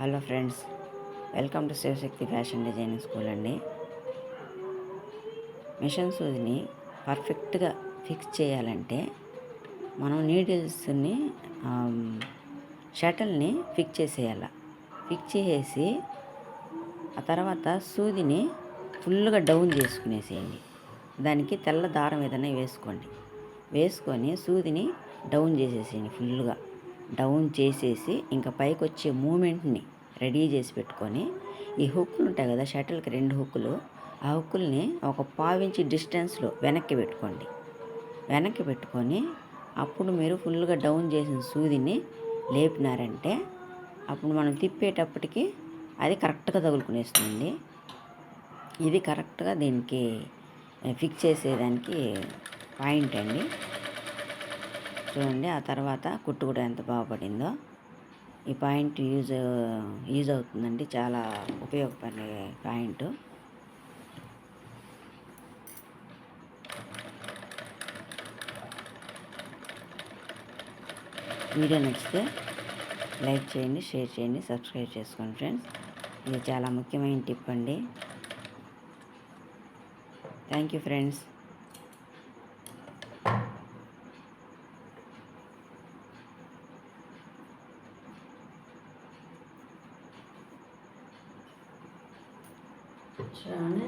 Hello friends welcome to Shivashakti fashion designing school అండి. Machine సూదిని పర్ఫెక్ట్గా ఫిక్స్ చేయాలంటే మనం నీడిల్స్ని షటిల్ని ఫిక్స్ చేసేయాల. ఫిక్స్ చేసేసి ఆ తర్వాత సూదిని ఫుల్గా డౌన్ చేసుకునేసేయండి. దానికి తెల్ల దారం ఏదైనా వేసుకోండి. వేసుకొని సూదిని డౌన్ చేసేసేయండి ఫుల్గా. డౌన్ చేసేసి ఇంకా పైకి వచ్చే మూమెంట్ని రెడీ చేసి పెట్టుకొని ఈ హుక్కులు ఉంటాయి కదా షటిల్కి రెండు హుక్కులు ఆ హుక్కుల్ని ఒక పావించి డిస్టెన్స్లో వెనక్కి పెట్టుకోండి. వెనక్కి పెట్టుకొని అప్పుడు మీరు ఫుల్గా డౌన్ చేసిన సూదిని లేపినారంటే అప్పుడు మనం తిప్పేటప్పటికి అది కరెక్ట్గా తగులుకునేస్తుంది ఇది కరెక్ట్గా దీనికి ఫిక్స్ చేసేదానికి పాయింట్ అండి. చూడండి ఆ తర్వాత కుట్టు కూడా ఎంత బాగుపడిందో. ఈ పాయింట్ యూజ్ యూజ్ అవుతుందండి చాలా ఉపయోగపడే పాయింట్. వీడియో నచ్చితే లైక్ చేయండి షేర్ చేయండి సబ్స్క్రైబ్ చేసుకోండి ఫ్రెండ్స్. ఇది చాలా ముఖ్యమైన టిప్ అండి. Thank you friends. చూడండి